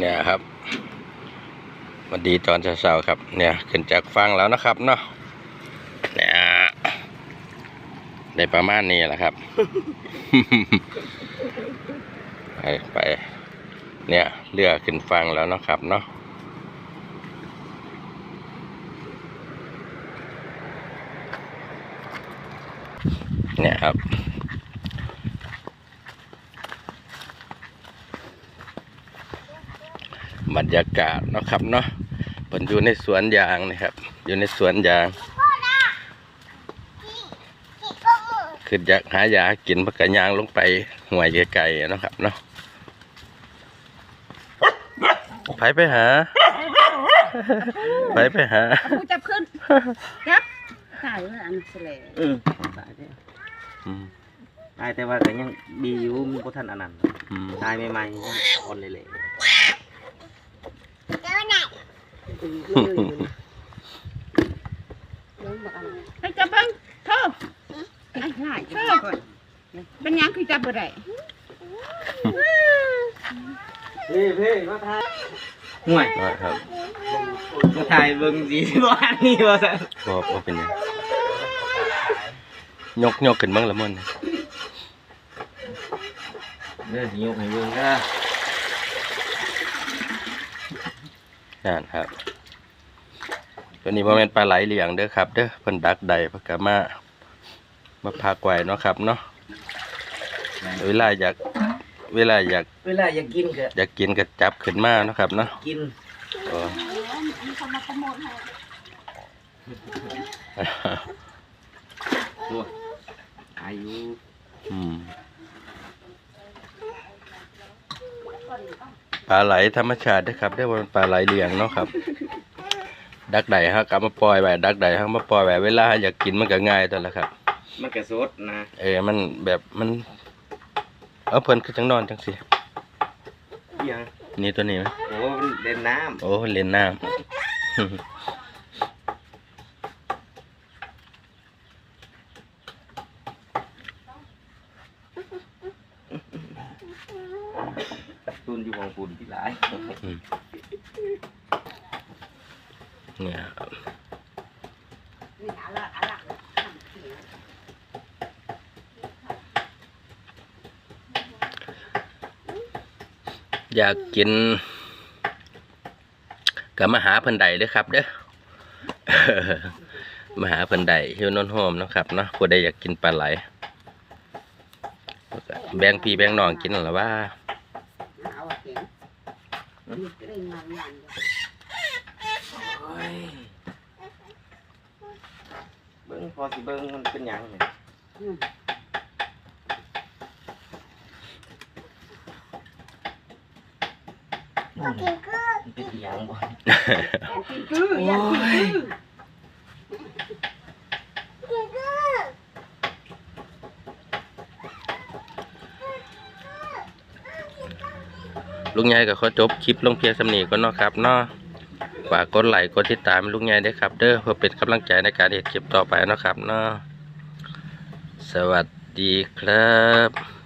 เนี่ยครับสวัสดีตอนเช้าๆครับ เนี่ยขึ้นจากฟังแล้วนะครับเนาะเนี่ยได้ประมาณนี้แหละครับ ไปไป เนี่ยเรือขึ้นฟังแล้วเนาะครับเนาะเนี่ยครับ บรรยากาศเนาะครับเนาะผมอยู่ในสวนยางนะครับ อยู่ในสวนยางคืออยากหายากินพักกะยางลงไปห่วยไกลๆเนาะครับเนาะไปไปหาไปไปหาผู้จับขึ้นครับตายแล้วอันเสลอืมตายเด้ออืมตายแต่ว่าก็ยังดีอยู่มันบ่ทันอันนั้นอืมตายใหม่ๆยั งอ่อนเละให้จับเพิ่งโทษไอ้หลายโทษเป็นหยังคือจับบ่ได้พี่พี่มาทายห่วยว่าครับมาถ่ายเบิ่งสิบ่อันนี้ว่าซั่นก็บ่เป็นหยังยกยกขึ้นบ้างละมันเด้อสิยกให้เบิ่งเด้อ นั่นครับ ตัวนี้บ่แม่นปลาไหลเหลียงเด้อครับ เด้อเพิ่นดักใดเพิ่นก็มามาพักไว้เนาะครับเนาะเวลาอยาก เวลาอยาก เวลาอยากกินก็อยากกินก็จับขึ้นมาเนาะครับเนาะกินโอ้ตัวอายุอืม ปลาไหลธรรมชาติเด้อครับเด้อบ่แม่นปลาไหลเหลียงเนาะครับ ดักใดฮะกลับมาปล่อยไว้ดักใดฮะมาปล่อยไว้เวลาอยากกินมันก็ง่ายตัวละครับ มันก็สดนะเออมันแบบมันเอาเพิ่นคือจังนอนจังสิเอียงนี่ตัวนี้ไหมโอ้มันเล่นน้ำโอ้เล่นน้ ตุนอยู่ของปุ่นที่หลายเนี่ยครับอยากกินก็มาหาเพิ่นใดเด้อครับ เด้อมาหาเพิ่นใดอยู่โนนโฮมนะครับเนาะผู้ใดอยากกินปลาไหลแบ่งพี่แบ่งน้องกินนั่นล่ะว่า มนี่ก็ได้งานงานโอ้ยเบิ่งพอสิเบิ่งมันเป็นหยังเนี่ยอืมมันเป็นหยังบ่คืออยากกินคือ ลุงใหญ่ก็ขอจบคลิปลงเพียงสำนีก่อนเนาะครับเนาะฝากกดไลค์กดติดตามลุงใหญ่ด้วยครับ เด้อเพื่อเป็นกำลังใจในการเด็ดคลิปต่อไปเนาะครับเนาะสวัสดีครับ